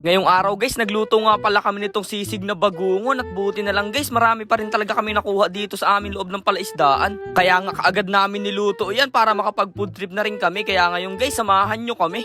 Ngayong araw guys, nagluto nga pala kami nitong sisig na bagungon at buti na lang guys, marami pa rin talaga kami nakuha dito sa amin loob ng palaisdaan. Kaya nga kaagad namin niluto yan para makapag food trip na rin kami. Kaya ngayon guys, samahan nyo kami.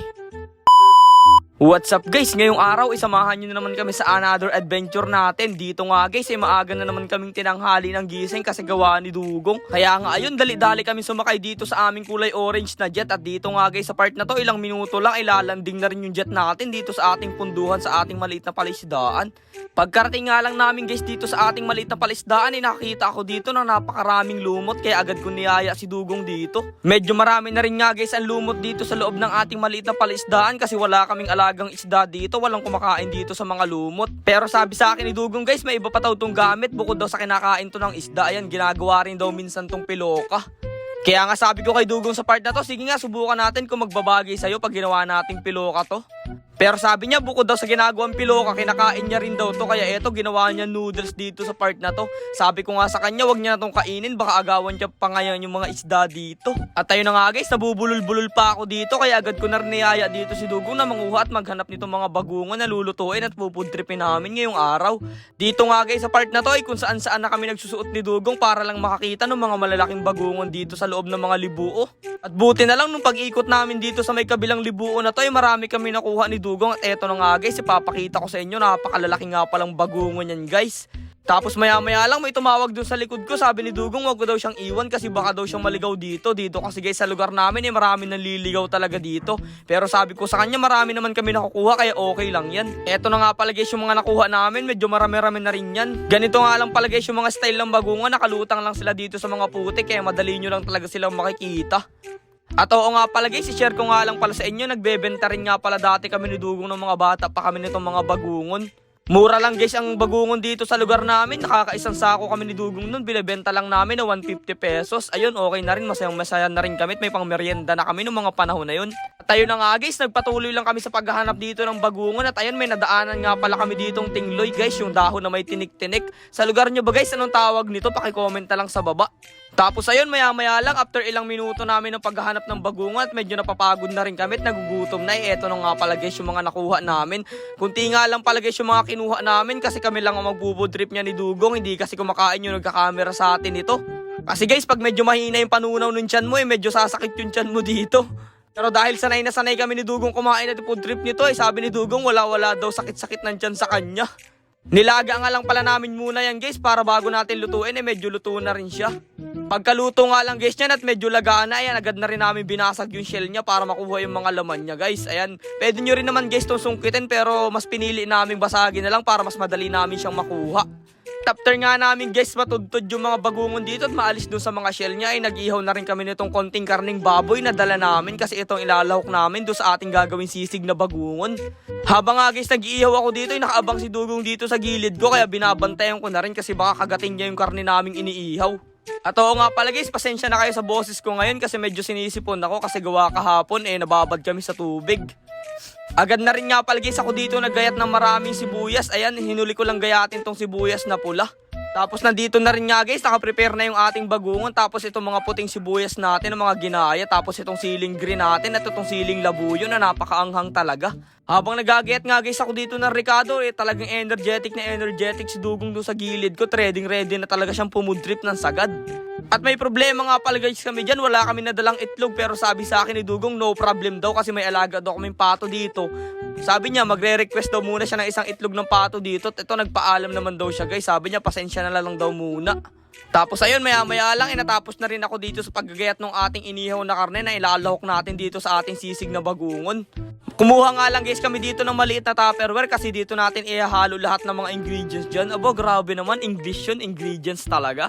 What's up guys? Ngayong araw, isamahan nyo na naman kami sa another adventure natin. Dito nga guys, ay maaga na naman kaming tinanghali ng gising kasi gawa ni Dugong. Kaya nga ayun, dali-dali kami sumakay dito sa aming kulay orange na jet. At dito nga guys, sa part na to, ilang minuto lang, ilalanding na rin yung jet natin dito sa ating punduhan sa ating maliit na palisdaan. Pagkarating nga lang namin guys dito sa ating maliit na palisdaan, ay nakita ako dito ng napakaraming lumot kaya agad ko niyaya si Dugong dito. Medyo marami na rin nga guys ang lumot dito sa loob ng ating maliit na palisdaan kasi wala kaming alagang isda dito, walang kumakain dito sa mga lumot. Pero sabi sa akin ni Dugong guys, may iba pa daw tong gamit bukod daw sa kinakain to ng isda. Ayan, ginagawa rin daw minsan tong piloka. Kaya nga sabi ko kay Dugong sa part na to, sige nga subukan natin kung magbabagay sa'yo pag ginawa nating piloka to. Pero sabi niya bukod daw sa ginagawang piloka, kinakain niya rin daw to. Kaya eto, ginawa niya noodles dito sa part na to. Sabi ko nga sa kanya, wag niya na tong kainin. Baka agawan niya pa ngayon yung mga isda dito. At ayun na nga guys, nabubulol-bulol pa ako dito. Kaya agad ko na rin niyaya dito si Dugong na manguha at maghanap nitong mga bagungon na lulutuin at pupudripin namin ngayong araw. Dito nga guys, sa part na to ay kung saan saan na kami nagsusuot ni Dugong para lang makakita ng mga malalaking bagungon dito sa loob ng mga libuo. At buti na lang nung pag-ikot namin dito sa may kabilang libuo na to ay marami kami nakuha ni Dugong at eto na nga guys, ipapakita ko sa inyo napakalalaki nga palang bagungon yan guys. Tapos maya maya lang may tumawag dun sa likod ko sabi ni Dugong wag ko daw siyang iwan kasi baka daw siyang maligaw dito. Dito kasi guys sa lugar namin eh marami nang liligaw talaga dito. Pero sabi ko sa kanya marami naman kami nakukuha kaya okay lang yan. Eto na nga pala guys yung mga nakuha namin medyo marami-rami na rin yan. Ganito nga lang pala guys yung mga style ng bagungon nakalutang lang sila dito sa mga putik kaya madali nyo lang talaga silang makikita. At oo nga pala guys, i-share ko nga lang pala sa inyo, nagbebenta rin nga pala dati kami ni Dugong ng mga bata pa kami nitong mga bagungon. Mura lang guys ang bagungon dito sa lugar namin, nakakaisang sako kami ni Dugong nun, binibenta lang namin na 150 pesos. Ayun, okay na rin, masayang masaya na rin kami, may pang merienda na kami noong mga panahon na yun. At ayun na nga guys, nagpatuloy lang kami sa paghahanap dito ng bagungon at ayun may nadaanan nga pala kami ditong tingloy guys, yung dahon na may tinik-tinik. Sa lugar nyo ba guys, anong tawag nito? Pakicomment na lang sa baba. Tapos ayun, maya-maya lang, after ilang minuto namin ng paghahanap ng bagungon at medyo napapagod na rin kami at nagugutom na eh. Eto na nga pala guys yung mga nakuha namin. Kunti nga lang pala guys yung mga kinuha namin kasi kami lang ang magbubudrip niya ni Dugong. Hindi kasi kumakain yung nagkakamera sa atin ito. Kasi guys, pag medyo mahina yung panunaw ng tiyan mo eh, medyo sasakit yung tiyan mo dito. Pero dahil sanay na sanay kami ni Dugong kumain at food trip nito eh, sabi ni Dugong wala-wala daw sakit-sakit ng tiyan sa kanya. Nilaga nga lang pala namin muna yan guys para bago natin lutuin eh medyo luto na rin siya. Pagkaluto nga lang guys niyan at medyo lagaan na ayan agad na rin namin binasag yung shell niya para makuha yung mga laman niya guys. Ayan, pwede nyo rin naman guys itong sungkitin pero mas pinili namin basagin na lang para mas madali namin siyang makuha. After nga namin guys matudtod yung mga bagungon dito at maalis dun sa mga shell niya ay nag-ihaw na rin kami nitong konting karning baboy na dala namin kasi itong ilalahok namin doon sa ating gagawing sisig na bagungon. Habang nga guys nag-iihaw ako dito ay nakaabang si Dugong dito sa gilid ko kaya binabantayan ko na rin kasi baka kagating niya yung karne naming iniihaw. At oo nga pala guys, pasensya na kayo sa boses ko ngayon kasi medyo sinisipon ako kasi gawa kahapon eh nababad kami sa tubig. Agad na rin nga pala guys ako dito naggayat ng maraming sibuyas. Ayan, hinuli ko lang gayatin tong sibuyas na pula. Tapos nandito na rin nga guys, nakaprepare na yung ating bagungon. Tapos itong mga puting sibuyas natin, mga ginaya. Tapos itong siling green natin at itong siling labuyo na napakaanghang talaga. Habang nagagayat nga guys ako dito ng Ricardo, eh talagang energetic na energetic si Dugong doon sa gilid ko. Trading ready na talaga siyang pumudrip ng sagad. At may problema nga pala guys kami dyan, wala kami nadalang itlog pero sabi sa akin ni Dugong no problem daw kasi may alaga daw kaming pato dito. Sabi niya magre-request daw muna siya ng isang itlog ng pato dito ito nagpaalam naman daw siya guys. Sabi niya pasensya na lang daw muna. Tapos ayun, maya maya lang, inatapos na rin ako dito sa paggagayat ng ating inihaw na karne na ilalahok natin dito sa ating sisig na bagungon. Kumuha nga lang guys kami dito ng maliit na tupperware kasi dito natin ihahalo lahat ng mga ingredients dyan. Abo, grabe naman, English yun, ingredients talaga.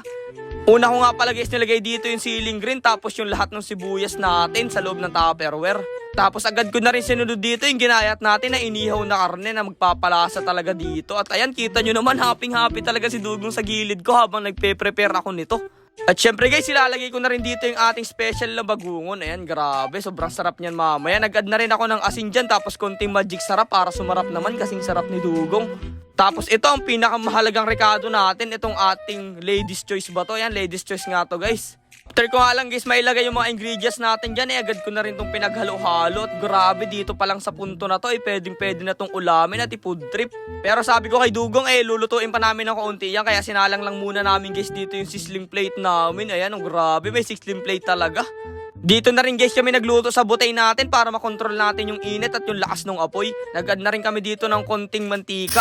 Una ko nga pala guys nilagay dito yung ceiling green tapos yung lahat ng sibuyas natin sa loob ng tupperware. Tapos agad ko na rin sinunod dito yung ginayat natin na inihaw na karne na magpapalasa talaga dito. At ayan, kita nyo naman, happy-happy talaga si Dugong sa gilid ko habang nagpe-prepare ako nito. At syempre guys, ilalagay ko na rin dito yung ating special na bagungon. Ayan, grabe, sobrang sarap niyan mamaya. Nagad na rin ako ng asin dyan, tapos konting magic sarap para sumarap naman kasing sarap ni Dugong. Tapos ito ang pinakamahalagang rekado natin, itong ating ladies choice ba to? Ayan, ladies choice nga to guys. After ko nga lang guys, mailagay yung mga ingredients natin dyan eh. Agad ko na rin tong pinaghalo-halo at grabe dito pa lang sa punto na to eh. Pwedeng pwede na tong ulamin at i-food trip. Pero sabi ko kay Dugong eh, lulutuin pa namin ng kaunti yan. Kaya sinalang lang muna namin guys dito yung sizzling plate namin. Ayan, oh, grabe may sizzling plate talaga. Dito na rin guys kami nagluto sa butay natin para makontrol natin yung init at yung lakas ng apoy. Nagad na rin kami dito ng konting mantika.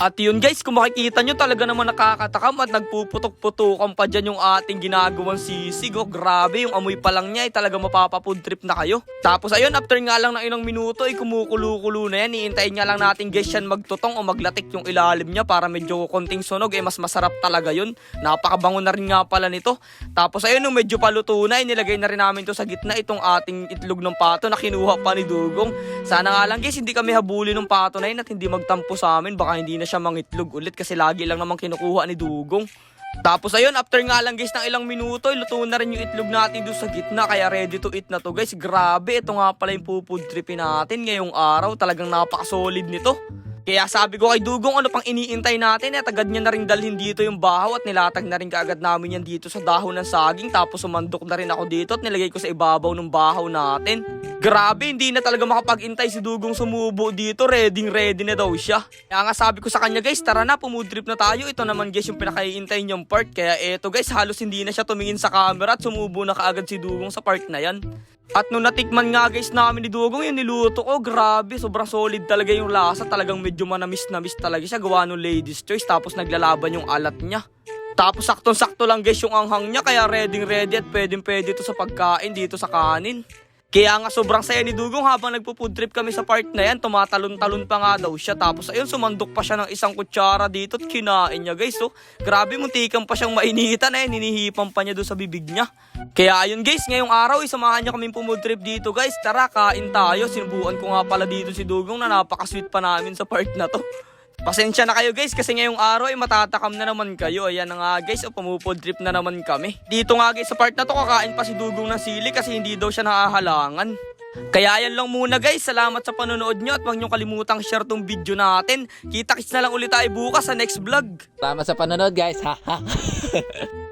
At yun guys, kung makikita nyo talaga naman nakakatakam at nagpuputok-putukan pa dyan yung ating ginagawang sisig. Oh, grabe, yung amoy pa lang niya ay talaga mapapafood trip na kayo. Tapos ayun, after nga lang ng ilang minuto ay kumukulo-kulo na yan. Iintayin nga lang natin guys yan magtutong o maglatik yung ilalim niya para medyo konting sunog. Eh mas masarap talaga yun. Napakabango na rin nga pala nito. Tapos ayun, nung medyo paluto na, inilagay na rin namin to sa gitna itong ating itlog ng pato na kinuha pa ni Dugong. Sana nga lang guys, hindi kami habulin ng pato na yun at hindi magtampo sa amin. Baka hindi na siya mangitlog ulit kasi lagi lang naman kinukuha ni Dugong. Tapos ayun, after nga lang guys ng ilang minuto, luto na rin yung itlog natin doon sa gitna. Kaya ready to eat na to guys. Grabe, ito nga pala yung food tripin natin ngayong araw. Talagang napaka-solid nito. Kaya sabi ko kay Dugong, ano pang iniintay natin? Eh, agad niya na rin dalhin dito yung bahaw at nilatag na rin kaagad namin yan dito sa dahon ng saging. Tapos sumandok na rin ako dito at nilagay ko sa ibabaw ng bahaw natin. Grabe, hindi na talaga makapag-intay si Dugong sumubo dito. Ready ready na daw siya. Kaya nga sabi ko sa kanya guys, tara na, pumudrip na tayo. Ito naman guys yung pinakaiintay niyang part. Kaya eto guys, halos hindi na siya tumingin sa camera at sumubo na kaagad si Dugong sa part na yan. At nung natikman nga guys namin ni Dugong yung niluto ko, grabe, sobrang solid talaga yung lasa. Talagang medyo manamis na miss talaga siya. Gawa nung ladies choice tapos naglalaban yung alat niya. Tapos saktong-sakto lang guys yung anghang niya kaya ready ready at pwedeng pwede to sa pagkain dito sa kanin. Kaya nga sobrang saya ni Dugong habang nagpo-food trip kami sa park na yan, tumatalon-talon pa nga daw siya. Tapos ayun, sumandok pa siya ng isang kutsara dito at kinain niya guys. So, grabe muntikan pa siyang mainitan eh, ninihipan pa niya doon sa bibig niya. Kaya ayun guys, ngayong araw, isamahan niya kaming pumood trip dito guys. Tara, kain tayo. Sinubuan ko nga pala dito si Dugong na napaka-sweet pa namin sa park na to. Pasensya na kayo guys kasi ngayong araw ay matatakam na naman kayo. Ayan na nga guys, o pumupod trip na naman kami. Dito nga guys sa part na to kakain pa si Dugong ng sili kasi hindi daw siya nakahalangan. Kaya yan lang muna guys. Salamat sa panonood nyo at huwag nyo kalimutang share tong video natin. Kita-kits na lang ulit tayo bukas sa next vlog. Salamat sa panonood guys. Ha.